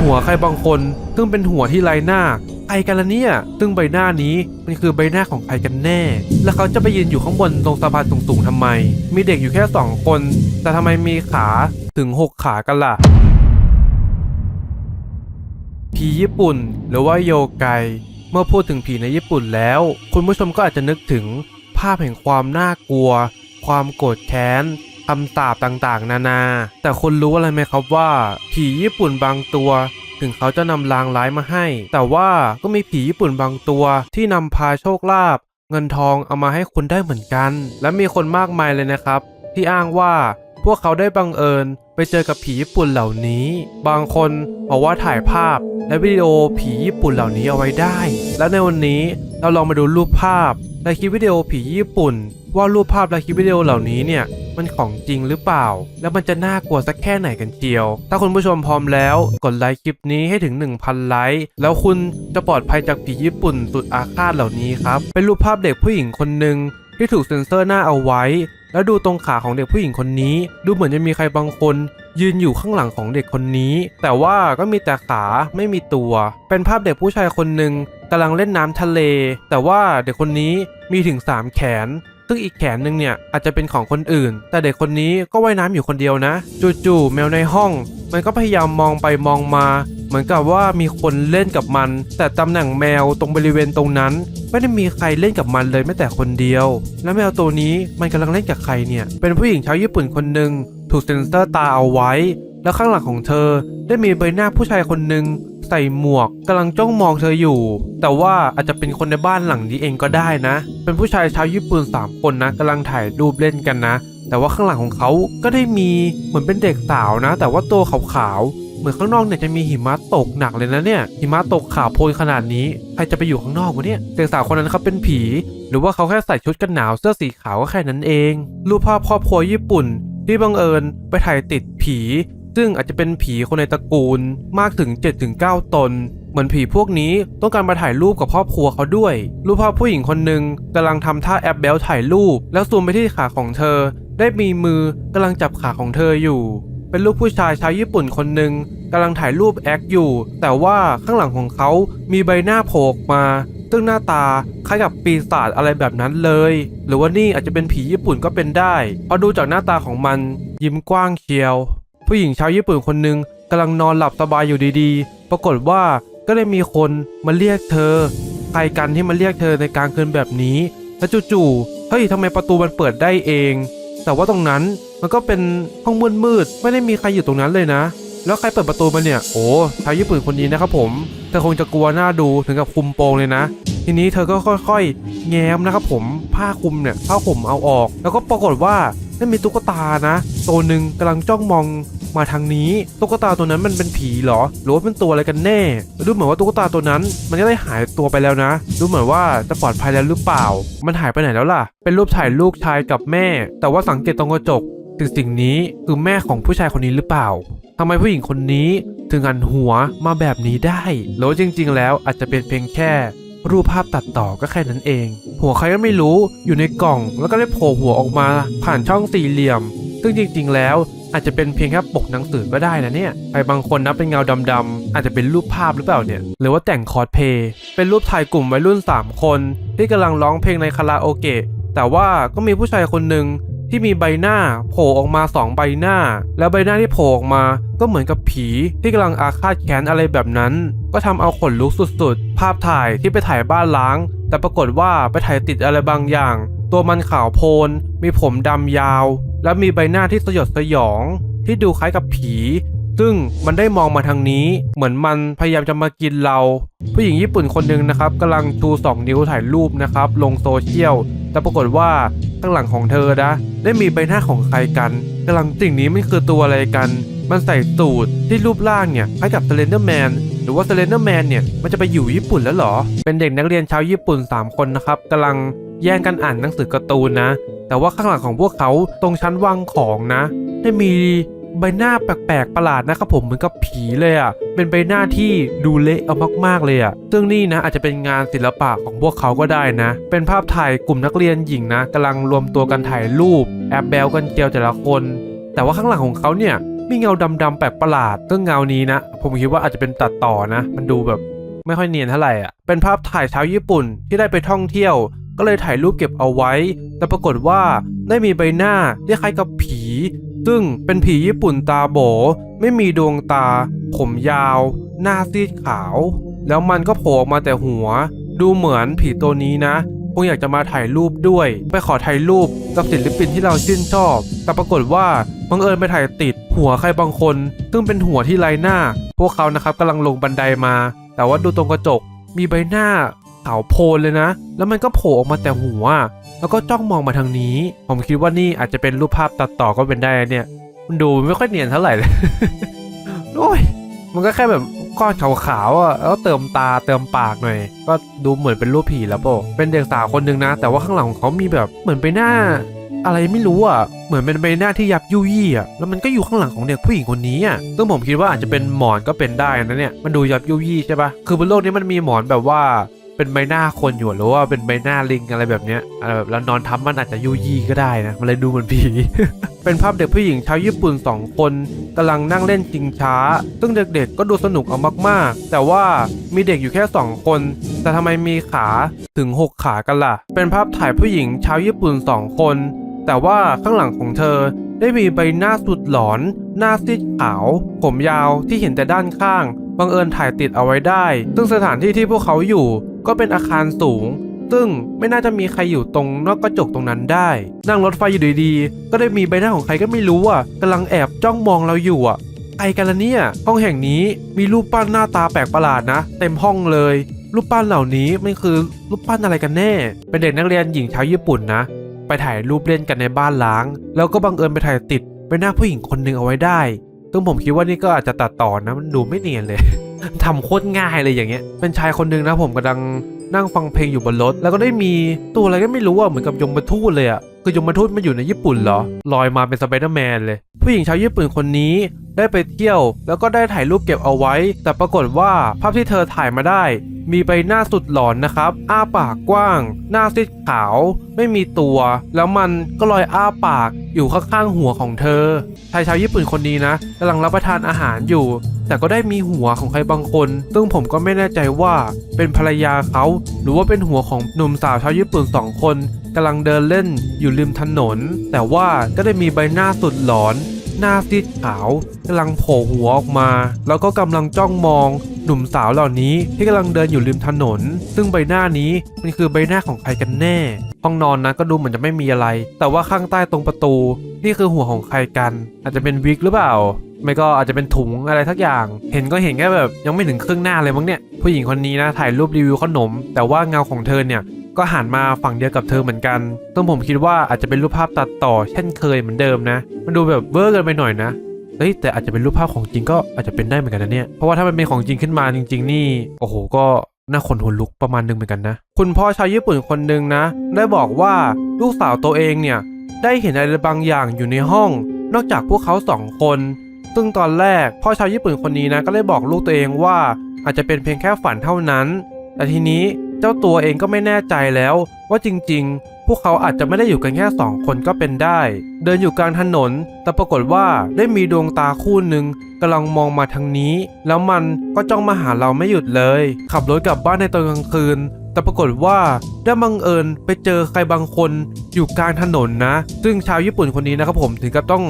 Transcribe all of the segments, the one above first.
หัวใครบางคน ซึ่งเป็นหัวที่ไรหน้าใครกันละเนี่ย ซึ่งใบหน้านี้มันคือใบหน้าของใครกันแน่ แล้วเขาจะไปยืนอยู่ข้างบนตรงสะพานสูงๆทำไม มีเด็กอยู่แค่สองคน แต่ทำไมมีขาถึงหกขากันล่ะผีญี่ปุ่น หรือว่าโยไกเมื่อพูดถึงผีในญี่ปุ่นแล้ว คุณผู้ชมก็อาจจะนึกถึงภาพแห่งความน่ากลัว ความโกรธแค้น คำสาปต่างๆ นานา แต่คุณรู้อะไรไหมครับว่า ผีญี่ปุ่นบางตัวถึงเขาจะนำลางร้ายมาให้ แต่ว่าก็มีผีญี่ปุ่นบางตัวที่นำพาโชคลาภเงินทองเอามาให้คุณได้เหมือนกัน และมีคนมากมายเลยนะครับ ที่อ้างว่าพวกเขาได้บังเอิญไปเจอกับผีญี่ปุ่นเหล่านี้ บางคนบอกว่าถ่ายภาพและวิดีโอผีญี่ปุ่นเหล่านี้เอาไว้ได้ และในวันนี้ เราลองมาดูรูปภาพและคลิปวิดีโอผีญี่ปุ่น ว่ารูปภาพและคลิปวิดีโอเหล่านี้เนี่ยมันของจริงหรือเปล่า แล้วมันจะน่ากลัวสักแค่ไหนกันเชียว ถ้าคุณผู้ชมพร้อมแล้ว กดไลค์คลิปนี้ให้ถึง 1,000 ไลค์ แล้วคุณจะปลอดภัยจากผีญี่ปุ่นสุดอาฆาตเหล่านี้ครับ เป็นรูปภาพเด็กผู้หญิงคนหนึ่งที่ถูกเซ็นเซอร์หน้าเอาไว้ แล้วดูตรงขาของเด็กผู้หญิงคนนี้ ดูเหมือนจะมีใครบางคน ยืนอยู่ข้างหลังของเด็กคนนี้ แต่ว่าก็มีแต่ขาไม่มีตัว เป็นภาพเด็กผู้ชายคนหนึ่งกำลังเล่นน้ำทะเล แต่ว่าเด็กคนนี้มีถึง 3 แขน ซึ่งอีกแขนหนึ่งเนี่ยอาจจะเป็นของคนอื่น แต่เด็กคนนี้ก็ว่ายน้ำอยู่คนเดียวนะ จู่ๆแมวในห้อง มันก็พยายามมองไปมองมา เหมือนกับว่ามีคนเล่นกับมัน แต่ตำแหน่งแมวตรงบริเวณตรงนั้น ไม่ได้มีใครเล่นกับมันเลยแม้แต่คนเดียว แล้วแมวตัวนี้มันกำลังเล่นกับใครเนี่ย เป็นผู้หญิงชาวญี่ปุ่นคนหนึ่งถูกเซ็นเซอร์ตาเอาไว้ แล้วข้างหลังของเธอ ได้มีใบหน้าผู้ชายคนหนึ่งใส่หมวกกำลังจ้องมองเธออยู่ แต่ว่าอาจจะเป็นคนในบ้านหลังนี้เองก็ได้นะ เป็นผู้ชายชาวญี่ปุ่นสามคนนะกำลังถ่ายรูปเล่นกันนะ แต่ว่าข้างหลังของเขาก็ได้มีเหมือนเป็นเด็กสาวนะ แต่ว่าตัวขาวๆ เหมือนข้างนอกเนี่ยจะมีหิมะตกหนักเลยนะเนี่ยหิมะตกขาวโพลนขนาดนี้ใครจะไปอยู่ข้างนอกวะเนี่ยเด็กสาวคนนั้นเขาเป็นผี หรือว่าเขาแค่ใส่ชุดกันหนาวเสื้อสีขาวก็แค่นั้นเอง รูปภาพครอบครัวญี่ปุ่น ที่บังเอิญไปถ่ายติดผี ซึ่งอาจจะเป็นผีคนในตระกูลมากถึง 7-9 ตนเหมือนผีพวกนี้ต้องการมาถ่ายรูปกับครอบครัวเขาด้วย รูปภาพผู้หญิงคนหนึ่งกำลังทำท่าแอปเบลถ่ายรูป แล้วซูมไปที่ขาของเธอ ได้มีมือกำลังจับขาของเธออยู่ เป็นรูปผู้ชายชาวญี่ปุ่นคนหนึ่งกำลังถ่ายรูปแอคอยู่ แต่ว่าข้างหลังของเขามีใบหน้าโผล่ออกมา ซึ่งหน้าตาคล้ายกับปีศาจอะไรแบบนั้นเลย หรือว่านี่อาจจะเป็นผีญี่ปุ่นก็เป็นได้เพราะดูจากหน้าตาของมัน ยิ้มกว้างเชียว ผู้หญิงชาวญี่ปุ่นคนหนึ่งกำลังนอนหลับสบายอยู่ดีๆ ปรากฏว่าก็ได้มีคนมาเรียกเธอ ใครกันที่มาเรียกเธอในกลางคืนแบบนี้ แล้วจู่ๆเฮ้ยทำไมประตูมันเปิดได้เอง แต่ว่าตรงนั้น มันก็เป็นห้องมืดๆไม่ได้มีใครอยู่ตรงนั้นเลยนะ แล้วใครเปิดประตูมาเนี่ย โอ้ชาวญี่ปุ่นคนนี้นะครับผมเธอคงจะกลัวหน้าดูถึงกับคุมโปงเลยนะ ทีนี้เธอก็ค่อยๆ แง้มนะครับผมผ้าคลุมเนี่ยผ้าห่มเอาออก แล้วก็ปรากฏว่าไม่มีตุ๊กตานะ ตัวหนึ่งกำลังจ้องมองมาทางนี้ตุ๊กตาตัวนั้นมันเป็นผีเหรอ หรือว่าเป็นตัวอะไรกันแน่ ดูเหมือนว่าตุ๊กตาตัวนั้น มันจะได้หายตัวไปแล้วนะ ดูเหมือนว่าจะปลอดภัยแล้วหรือเปล่า มันหายไปไหนแล้วล่ะ เป็นรูปถ่ายลูกชายกับแม่ แต่ว่าสังเกตตรงกระจก สิ่งสิ่งนี้คือแม่ของผู้ชายคนนี้หรือเปล่าทำไมผู้หญิงคนนี้ถึงหันหัวมาแบบนี้ได้หรือว่าจริง ๆ แล้วอาจจะเป็นเพียงแค่รูปภาพตัดต่อก็แค่นั้นเอง หัวใครก็ไม่รู้อยู่ในกล่องแล้วก็ได้โผล่หัวออกมา ผ่านช่องสี่เหลี่ยม ซึ่งจริง ๆ แล้วอาจจะเป็นเพียงแค่ปกหนังสือก็ได้นะเนี่ยใครบางคนนะเป็นเงาดำๆอาจจะเป็นรูปภาพหรือเปล่าเนี่ย หรือว่าแต่งคอสเพลย์เป็นรูปถ่ายกลุ่มวัยรุ่น 3 คน ที่กำลังร้องเพลงในคาราโอเกะแต่ว่าก็มีผู้ชายคนหนึ่ง ที่มีใบหน้าโผล่ออกมาสองใบหน้า แล้วใบหน้าที่โผล่ออกมาก็เหมือนกับผีที่กำลังอาฆาตแค้นอะไรแบบนั้น ก็ทำเอาขนลุกสุดๆ ภาพถ่ายที่ไปถ่ายบ้านล้าง แต่ปรากฏว่าไปถ่ายติดอะไรบางอย่าง ตัวมันขาวโพลนมีผมดำยาว และมีใบหน้าที่สยดสยอง ที่ดูคล้ายกับผี ซึ่งมันได้มองมาทางนี้ เหมือนมันพยายามจะมากินเรา ผู้หญิงญี่ปุ่นคนหนึ่งนะครับกำลังชูสองนิ้วถ่ายรูปนะครับ ลงโซเชียลแต่ปรากฏว่าข้างหลังของเธอนะได้มีใบหน้าของใครกันกำลังสิ่งนี้มันคือตัวอะไรกัน มันใส่สูตรที่รูปร่างเนี่ยคล้ายกับเซเลนเดอร์แมนหรือว่าเซเลนเดอร์แมนเนี่ยมันจะไปอยู่ญี่ปุ่นแล้วหรอ เป็นเด็กนักเรียนชาวญี่ปุ่น 3 คนนะครับกำลังแย่งกันอ่านหนังสือการ์ตูนนะ แต่ว่าข้างหลังของพวกเขาตรงชั้นวางของนะ ได้มี ใบหน้าแปลกๆประหลาดนะครับผมเหมือนกับผีเลยอะ่ะเป็นใบหน้าที่ดูเละเอามากๆเลยอะ่ะซึ่งนี่นะอาจจะเป็นงานศิลปะของพวกเขาก็ได้นะ เป็นภาพถ่ายกลุ่มนักเรียนหญิงนะกำลังรวมตัวกันถ่ายรูป แอบแบลกันเจียวแต่ละคน แต่ว่าข้างหลังของเขาเนี่ยมีเงาดำๆแปลกประหลาดซึ่งเงานี้นะ ผมคิดว่าอาจจะเป็นตัดต่อนะ มันดูแบบไม่ค่อยเนียนเท่าไหร่อะเป็นภาพถ่ายชาวญี่ปุ่นที่ได้ไปท่องเที่ยว ก็เลยถ่ายรูปเก็บเอาไว้ แต่ปรากฏว่าได้มีใบหน้าที่คล้ายกับผี ซึ่งเป็นผีญี่ปุ่นตาโบ ไม่มีดวงตา ผมยาว หน้าซีดขาว แล้วมันก็โผล่ออกมาแต่หัว ดูเหมือนผีตัวนี้นะคงอยากจะมาถ่ายรูปด้วย ไปขอถ่ายรูปกับศิลปินที่เราชื่นชอบ แต่ปรากฏว่าบังเอิญไปถ่ายติดหัวใครบางคน ซึ่งเป็นหัวที่ไร้หน้า พวกเขานะครับกำลังลงบันไดมา แต่ว่าดูตรงกระจกมีใบหน้าขาวโพลนเลยนะ แล้วมันก็โผล่ออกมาแต่หัว แล้วก็จ้องมองมาทางนี้ ผมคิดว่านี่อาจจะเป็นรูปภาพตัดต่อก็เป็นได้นะเนี่ย มันดูไม่ค่อยเนียนเท่าไหร่เลยโอ้ยมันก็แค่แบบก้อนขาวๆอะแล้วเติมตาเติมปากหน่อย ก็ดูเหมือนเป็นรูปผีแล้วโปะเป็นเด็กสาวคนหนึ่งนะ แต่ว่าข้างหลังของเขามีแบบเหมือนใบหน้า อะไรไม่รู้อะ เหมือนเป็นใบหน้าที่ยับยุยี่อะ แล้วมันก็อยู่ข้างหลังของเด็กผู้หญิงคนนี้อะซึ่งผมคิดว่าอาจจะเป็นหมอนก็เป็นได้นะเนี่ย มันดูยับยุยี่ใช่ปะคือ บนโลกนี้มันมีหมอนแบบว่า เป็นใบหน้าคนอยู่หรือว่าเป็นใบหน้าลิงอะไรแบบเนี้ยอะไรแบบแล้วนอนทับมันอาจจะยุยี่ก็ได้นะมันเลยดูเหมือนผี เป็นภาพเด็กผู้หญิงชาวญี่ปุ่นสองคนกำลังนั่งเล่นชิงช้า ซึ่งเด็กๆก็ดูสนุกเอามากๆ แต่ว่ามีเด็กอยู่แค่สองคน แต่ทำไมมีขาถึงหกขากันล่ะ เป็นภาพถ่ายผู้หญิงชาวญี่ปุ่นสองคน แต่ว่าข้างหลังของเธอได้มีใบหน้าสุดหลอน หน้าซีดขาว ผมยาวที่เห็นแต่ด้านข้าง บังเอิญถ่ายติดเอาไว้ได้ ซึ่งสถานที่ที่พวกเขาอยู่ ก็เป็นอาคารสูง ซึ่งไม่น่าจะมีใครอยู่ตรงนอกกระจกตรงนั้นได้ นั่งรถไฟอยู่ดีๆ ก็ได้มีใบหน้าของใครก็ไม่รู้อะกำลังแอบจ้องมองเราอยู่อะใครกันละเนี่ย ห้องแห่งนี้มีรูปปั้นหน้าตาแปลกประหลาดนะ เต็มห้องเลย รูปปั้นเหล่านี้มันคือรูปปั้นอะไรกันแน่ เป็นเด็กนักเรียนหญิงชาวญี่ปุ่นนะ ไปถ่ายรูปเล่นกันในบ้านล้าง แล้วก็บังเอิญไปถ่ายติดใบหน้าผู้หญิงคนหนึ่งเอาไว้ได้ ซึ่งผมคิดว่านี่ก็อาจจะตัดต่อนะมันดูไม่เนียนเลย ทำโคตรง่ายเลยอย่างเงี้ย เป็นชายคนหนึ่งนะผมกำลังนั่งฟังเพลงอยู่บนรถ แล้วก็ได้มีตัวอะไรก็ไม่รู้อะเหมือนกับยมทูตเลยอะคือยมทูตมันอยู่ในญี่ปุ่นเหรอ ลอยมาเป็นสไปเดอร์แมนเลย ผู้หญิงชาวญี่ปุ่นคนนี้ได้ไปเที่ยว แล้วก็ได้ถ่ายรูปเก็บเอาไว้ แต่ปรากฏว่าภาพที่เธอถ่ายมาได้ มีใบหน้าสุดหลอนนะครับ อ้าปากกว้าง หน้าซีดขาว ไม่มีตัว แล้วมันก็ลอยอ้าปากอยู่ข้างๆหัวของเธอชายชาวญี่ปุ่นคนนี้นะกำลังรับประทานอาหารอยู่ แต่ก็ได้มีหัวของใครบางคน ซึ่งผมก็ไม่แน่ใจว่าเป็นภรรยาเขา หรือว่าเป็นหัวของหนุ่มสาวชาวญี่ปุ่นสองคนกำลังเดินเล่นอยู่ริมถนน แต่ว่าก็ได้มีใบหน้าสุดหลอน หน้าซีดขาวกำลังโผล่หัวออกมา แล้วก็กำลังจ้องมอง หนุ่มสาวเหล่านี้ที่กำลังเดินอยู่ริมถนน ซึ่งใบหน้านี้มันคือใบหน้าของใครกันแน่ ห้องนอนนะก็ดูเหมือนจะไม่มีอะไร แต่ว่าข้างใต้ตรงประตู นี่คือหัวของใครกัน อาจจะเป็นวิกหรือเปล่าไม่ก็อาจจะเป็นถุงอะไรทักอย่าง เห็นก็เห็นแค่แบบยังไม่ถึงครึ่งหน้าเลยมั้งเนี่ย ผู้หญิงคนนี้นะถ่ายรูปรีวิวขนม แต่ว่าเงาของเธอเนี่ย ก็หันมาฝั่งเดียวกับเธอเหมือนกันซึ่งผมคิดว่าอาจจะเป็นรูปภาพตัดต่อ เช่นเคยเหมือนเดิมนะ มันดูแบบเวอร์เกินไปหน่อยนะเฮ้ยแต่อาจจะเป็นรูปภาพของจริงก็อาจจะเป็นได้เหมือนกันนะเนี่ย เพราะว่าถ้ามันเป็นของจริงขึ้นมาจริง ๆ นี่ โอ้โห ก็น่าขนหัวลุกประมาณหนึงเหมือนกันนะ คุณพ่อชาวญี่ปุ่นคนหนึ่งนะ ได้บอกว่าลูกสาวตัวเองเนี่ย ได้เห็นอะไรบางอย่างอยู่ในห้อง นอกจากพวกเขาสองคน ซึ่งตอนแรกพ่อชาวญี่ปุ่นคนนี้นะก็ได้บอกลูกตัวเองว่า อาจจะเป็นเพียงแค่ฝันเท่านั้น แต่ทีนี้ เจ้าตัวเองก็ไม่แน่ใจแล้วว่าจริงๆ พวกเขาอาจจะไม่ได้อยู่กันแค่สองคนก็เป็นได้ เดินอยู่กลางถนน แต่ปรากฏว่าได้มีดวงตาคู่หนึ่งกำลังมองมาทางนี้ แล้วมันก็จ้องมาหาเราไม่หยุดเลย ขับรถกลับบ้านในตอนกลางคืน แต่ปรากฏว่าได้บังเอิญไปเจอใครบางคนอยู่กลางถนนนะ ซึ่งชาวญี่ปุ่นคนนี้นะครับผมถึงกับต้อง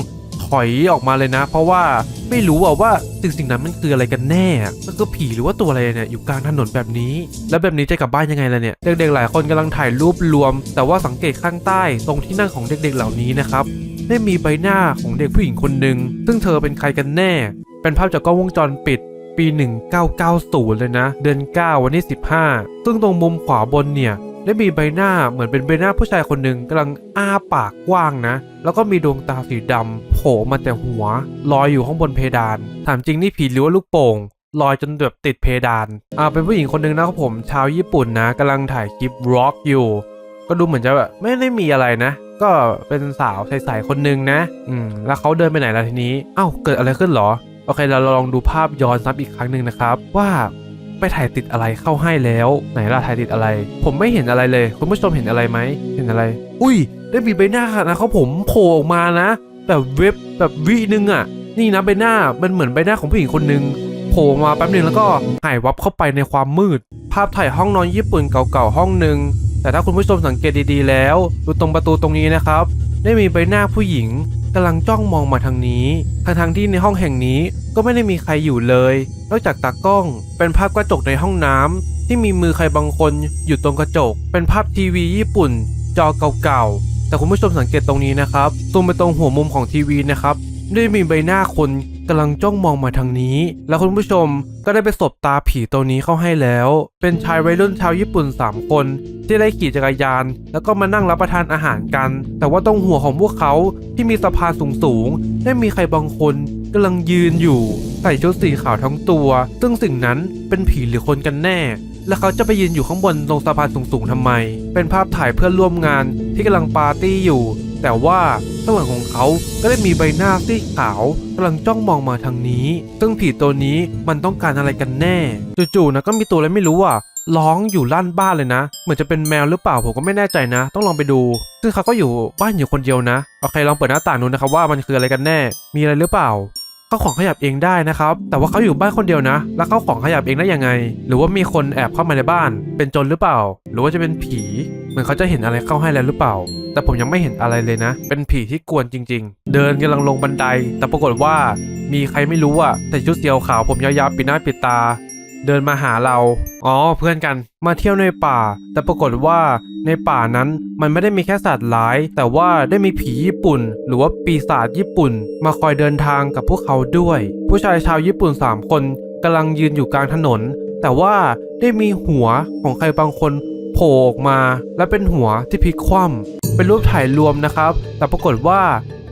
อยออกมาเลยนะ เพราะว่าไม่รู้อะว่าสิ่งสิ่งนั้นมันคืออะไรกันแน่ มันคือผีหรือว่าตัวอะไรเนี่ยอยู่กลางถนนแบบนี้ แล้วแบบนี้จะกลับบ้านยังไงล่ะเนี่ย เด็กๆหลายคนกำลังถ่ายรูปรวม แต่ว่าสังเกตข้างใต้ ตรงที่นั่งของเด็กๆเหล่านี้นะครับได้มีใบหน้าของเด็กผู้หญิงคนหนึ่งซึ่งเธอเป็นใครกันแน่ เป็นภาพจากกล้องวงจรปิดปี 1990 เลยนะ เดือน 9 วันที่ 15 ซึ่งตรงมุมขวาบนเนี่ย ได้มีใบหน้าเหมือนเป็นใบหน้าผู้ชายคนหนึ่งกำลังอ้าปากกว้างนะ แล้วก็มีดวงตาสีดำโผล่มาแต่หัว ลอยอยู่ข้างบนเพดาน ถามจริงนี่ผีหรือว่าลูกโป่งลอยจนแบบติดเพดาน อ่าเป็นผู้หญิงคนหนึ่งนะครับผมชาวญี่ปุ่นนะกำลังถ่ายคลิปร็อกอยู่ ก็ดูเหมือนจะแบบไม่ได้มีอะไรนะ ก็เป็นสาวใสๆคนหนึ่งนะ อืมแล้วเขาเดินไปไหนล่ะทีนี้ เอ้าเกิดอะไรขึ้นหรอ โอเคเราลองดูภาพย้อนซ้ำอีกครั้งหนึ่งนะครับ ว่า ไปถ่ายติดอะไรเข้าให้แล้ว ไหนล่ะถ่ายติดอะไร ผมไม่เห็นอะไรเลย คุณผู้ชมเห็นอะไรไหมเห็นอะไร อุ้ย ได้มีใบหน้านะเขาผมโผล่ออกมานะ แบบเว็บแบบวินึงอะนี่นะใบหน้ามันเหมือนใบหน้าของผู้หญิงคนนึงโผล่มาแป๊บหนึ่งแล้วก็หายวับเข้าไปในความมืด ภาพถ่ายห้องนอนญี่ปุ่นเก่าๆห้องหนึ่งแต่ถ้าคุณผู้ชมสังเกตดีๆแล้ว ดูตรงประตูตรงนี้นะครับ ได้มีใบหน้าผู้หญิง กำลังจ้องมองมาทางนี้ทั้งที่ในห้องแห่งนี้ก็ไม่ได้มีใครอยู่เลย นอกจากตากล้อง เป็นภาพกระจกในห้องน้ำที่มีมือใครบางคนอยู่ตรงกระจก เป็นภาพทีวีญี่ปุ่น จอเก่าๆแต่คุณผู้ชมสังเกตตรงนี้นะครับซูมไปตรงหัวมุมของทีวีนะครับได้มีใบหน้าคน กำลังจ้องมองมาทางนี้ แล้วคุณผู้ชมก็ได้ไปสบตาผีตัวนี้เข้าให้แล้ว เป็นชายวัยรุ่นชาวญี่ปุ่น 3 คน ที่ได้ขี่จักรยาน แล้วก็มานั่งรับประทานอาหารกัน แต่ว่าตรงหัวของพวกเขาที่มีสะพานสูงๆได้มีใครบางคนกำลังยืนอยู่ ใส่ชุดสีขาวทั้งตัว ซึ่งสิ่งนั้นเป็นผีหรือคนกันแน่แล้วเขาจะไปยืนอยู่ข้างบนตรงสะพานสูงๆทำไม เป็นภาพถ่ายเพื่อนร่วมงานที่กำลังปาร์ตี้อยู่ แต่ว่าข้างหลังของเขาก็ได้มีใบหน้าซีดขาวกำลังจ้องมองมาทางนี้ ซึ่งผีตัวนี้มันต้องการอะไรกันแน่ จู่ๆนะก็มีตัวอะไรไม่รู้อะร้องอยู่ลั่นบ้านเลยนะ เหมือนจะเป็นแมวหรือเปล่าผมก็ไม่แน่ใจนะ ต้องลองไปดู ซึ่งเขาก็อยู่บ้านอยู่คนเดียวนะ โอเคลองเปิดหน้าต่างดูนะครับว่ามันคืออะไรกันแน่ มีอะไรหรือเปล่า ข้าของขยับเองได้นะครับ แต่ว่าเขาอยู่บ้านคนเดียวนะ แล้วเข้าของขยับเองได้ยังไง หรือว่ามีคนแอบเข้ามาในบ้าน เป็นจนหรือเปล่า หรือว่าจะเป็นผีเหมือนเขาจะเห็นอะไรเข้าให้แล้วหรือเปล่า แต่ผมยังไม่เห็นอะไรเลยนะ เป็นผีที่กวนจริง ๆ เดินกำลังลงบันได แต่ปรากฏว่ามีใครไม่รู้อะแต่ชุดเสียวขาวผมยาวๆปิดหน้าปิดตา เดินมาหาเรา อ๋อเพื่อนกัน มาเที่ยวในป่า แต่ปรากฏว่าในป่านั้นมันไม่ได้มีแค่สัตว์ร้าย แต่ว่าได้มีผีญี่ปุ่น หรือว่าปีศาจญี่ปุ่น มาคอยเดินทางกับพวกเขาด้วย ผู้ชายชาวญี่ปุ่น 3 คนกำลังยืนอยู่กลางถนน แต่ว่าได้มีหัวของใครบางคนโผล่ออกมา และเป็นหัวที่พลิกคว่ำเป็นรูปถ่ายรวมนะครับ แต่ปรากฏว่า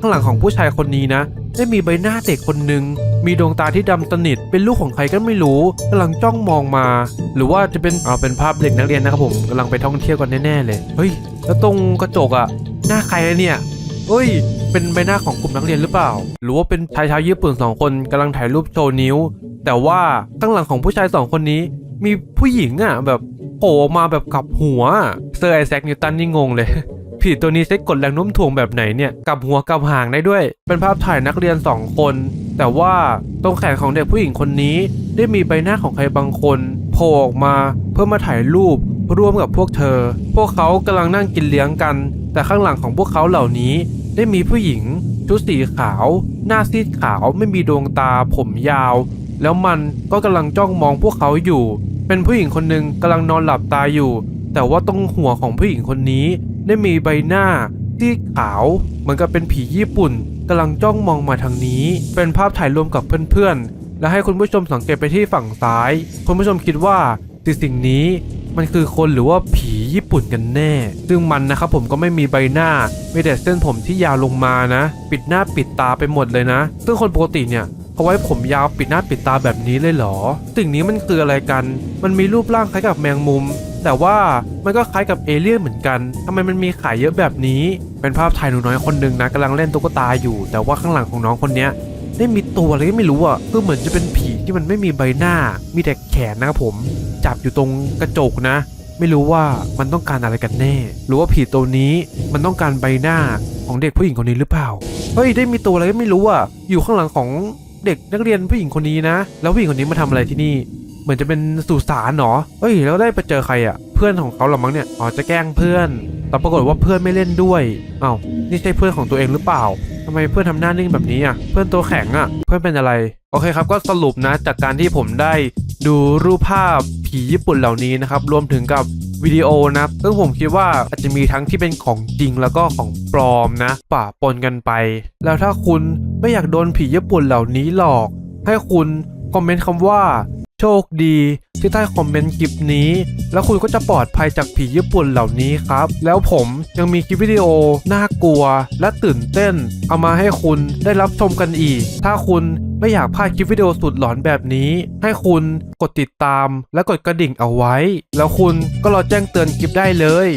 ข้างหลังของผู้ชายคนนี้นะ ได้มีใบหน้าเด็กคนหนึ่งมีดวงตาที่ดำสนิท เป็นลูกของใครก็ไม่รู้กำลังจ้องมองมา หรือว่าจะเป็นเอาเป็นภาพเด็กนักเรียนนะครับผมกำลังไปท่องเที่ยวกันแน่ๆเลยเฮ้ยแล้วตรงกระจกอะหน้าใครเนี่ยเฮ้ย เป็นใบหน้าของกลุ่มนักเรียนหรือเปล่า หรือว่าเป็นชายชาวญี่ปุ่นสองคนกำลังถ่ายรูปโชว์นิ้ว แต่ว่าข้างหลังของผู้ชายสองคนนี้ มีผู้หญิงอะแบบโผล่ออกมาแบบกับหัวเซอร์ไอแซคนิวตันนี่งงเลย ผีตัวนี้ใช้กดแรงโน้มถ่วงแบบไหนเนี่ยกับหัวกับหางได้ด้วย เป็นภาพถ่ายนักเรียน 2 คน แต่ว่าตรงแขนของเด็กผู้หญิงคนนี้ ได้มีใบหน้าของใครบางคนโผล่ออกมาเพื่อมาถ่ายรูปร่วมกับพวกเธอ พวกเขากำลังนั่งกินเลี้ยงกัน แต่ข้างหลังของพวกเขาเหล่านี้ ได้มีผู้หญิงชุดสีขาว หน้าซีดขาวไม่มีดวงตาผมยาว แล้วมันก็กำลังจ้องมองพวกเขาอยู่ เป็นผู้หญิงคนหนึ่งกำลังนอนหลับตาอยู่ แต่ว่าตรงหัวของผู้หญิงคนนี้ ได้มีใบหน้าที่ขาว เหมือนกับเป็นผีญี่ปุ่นกำลังจ้องมองมาทางนี้ เป็นภาพถ่ายรวมกับเพื่อนๆ และให้คุณผู้ชมสังเกตไปที่ฝั่งซ้าย คุณผู้ชมคิดว่าสิ่งสิ่งนี้มันคือคนหรือว่าผีญี่ปุ่นกันแน่ ซึ่งมันนะครับผมก็ไม่มีใบหน้า ไมีแต่เส้นผมที่ยาวลงมานะ ปิดหน้าปิดตาไปหมดเลยนะ ซึ่งคนปกติเนี่ย เขาไว้ผมยาวปิดหน้าปิดตาแบบนี้เลยเหรอ สิ่งนี้มันคืออะไรกัน มันมีรูปร่างคล้ายกับแมงมุม แต่ว่ามันก็คล้ายกับเอเลี่ยนเหมือนกันทำไมมันมีขายเยอะแบบนี้ เป็นภาพถ่ายหนูน้อยคนหนึ่งนะกำลังเล่นตุ๊กตาอยู่ แต่ว่าข้างหลังของน้องคนเนี้ยได้มีตัวอะไรก็ไม่รู้อะคือเหมือนจะเป็นผีที่มันไม่มีใบหน้า มีแต่แขนนะครับผม จับอยู่ตรงกระจกนะ ไม่รู้ว่ามันต้องการอะไรกันแน่ หรือว่าผีตัวนี้มันต้องการใบหน้าของเด็กผู้หญิงคนนี้หรือเปล่า เฮ้ยได้มีตัวอะไรก็ไม่รู้อะอยู่ข้างหลังของ เด็กนักเรียนผู้หญิงคนนี้นะ แล้วผู้หญิงคนนี้มาทำอะไรที่นี่ เหมือนจะเป็นสุสานเนาะเฮ้ยแล้วได้ไปเจอใครอะ่ะ เพื่อนของเขาหรอมั้งเนี่ยอ๋อจะแกล้งเพื่อน แต่ปรากฏว่าเพื่อนไม่เล่นด้วยอ้าวนี่ใช่เพื่อนของตัวเองหรือเปล่าทำไมเพื่อนทำหน้านิ่งแบบนี้อะ เพื่อนตัวแข็งอะ เพื่อนเป็นอะไร โอเคครับ ก็สรุปนะ จากการที่ผมได้ดูรูปภาพผีญี่ปุ่นเหล่านี้นะครับ รวมถึงกับ วิดีโอนะซึ่งผมคิดว่าอาจจะมีทั้งที่เป็นของจริงแล้วก็ของปลอมนะปะปนกันไป แล้วถ้าคุณไม่อยากโดนผีญี่ปุ่นเหล่านี้หลอก ให้คุณคอมเมนต์คำว่า โชคดีที่ใต้คอมเมนต์คลิปนี้ แล้วคุณก็จะปลอดภัยจากผีญี่ปุ่นเหล่านี้ครับ แล้วผมยังมีคลิปวิดีโอ น่ากลัว และตื่นเต้น เอามาให้คุณได้รับชมกันอีก ถ้าคุณไม่อยากพลาดคลิปวิดีโอสุดหลอนแบบนี้ ให้คุณกดติดตามและกดกระดิ่งเอาไว้ แล้วคุณก็รอแจ้งเตือนคลิปได้เลย